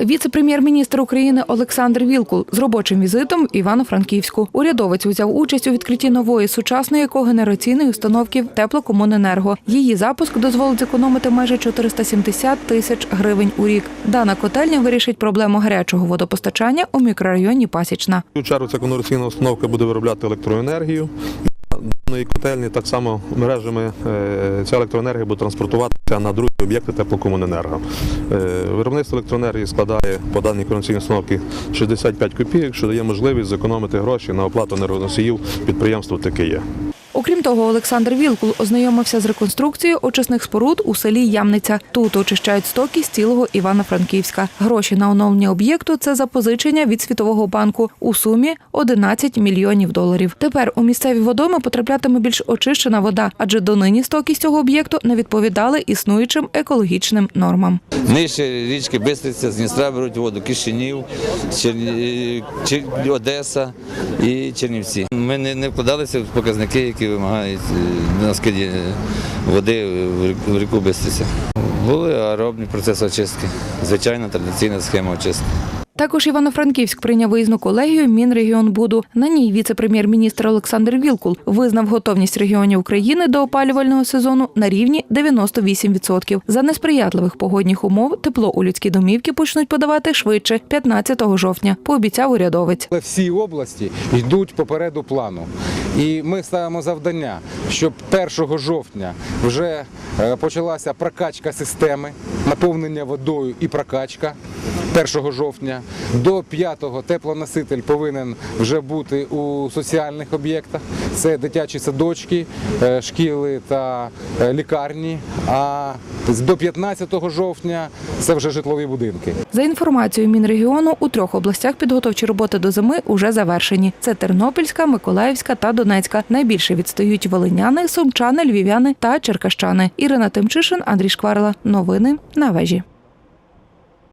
Віце-прем'єр-міністр України Олександр Вілкул з робочим візитом в Івано-Франківську. Урядовець узяв участь у відкритті нової сучасної когенераційної установки теплокомуненерго. Її запуск дозволить зекономити майже 470 тисяч гривень у рік. Дана котельня вирішить проблему гарячого водопостачання у мікрорайоні Пасічна. Першу чергу ця конверсійна установка буде виробляти електроенергію. Даної котельні так само мережами е, ця електроенергія буде транспортуватися на другі об'єкти теплокомуненерго. Е, Виробництво електроенергії складає по даній конверсійній установці 65 копійок, що дає можливість зекономити гроші на оплату енергоносіїв підприємству таке. Окрім того, Олександр Вілкул ознайомився з реконструкцією очисних споруд у селі Ямниця. Тут очищають стоки з цілого Івано-Франківська. Гроші на оновлення об'єкту це запозичення від Світового банку у сумі 11 мільйонів доларів. Тепер у місцеві водойми потраплятиме більш очищена вода, адже донині стоки з цього об'єкту не відповідали існуючим екологічним нормам. Нижче річки Бистриця, з Дністра беруть воду, Кишинів, Черні... Чер- Одеса і Чернівці. Ми не вкладалися в показники, які вимагають наскільки на скиді води в ріку Бистися. Були аеробні процеси очистки, звичайна традиційна схема очистки. Також Івано-Франківськ прийняв виїзну колегію Мінрегіонбуду. На ній віце-прем'єр-міністр Олександр Вілкул визнав готовність регіонів України до опалювального сезону на рівні 98%. За несприятливих погодних умов тепло у людські домівки почнуть подавати швидше 15 жовтня, пообіцяв урядовець. Всі області йдуть попереду плану. І ми ставимо завдання, щоб 1 жовтня вже почалася прокачка системи, наповнення водою і прокачка 1 жовтня. До 5-го теплоноситель повинен вже бути у соціальних об'єктах. Це дитячі садочки, е, шкіли та е, лікарні. А до 15 жовтня це вже житлові будинки. За інформацією Мінрегіону, у трьох областях підготовчі роботи до зими уже завершені. Це Тернопільська, Миколаївська та Донецька. Найбільше відстають волиняни, сумчани, львів'яни та черкащани. Ірина Тимчишин, Андрій Шкварла. Новини на вежі.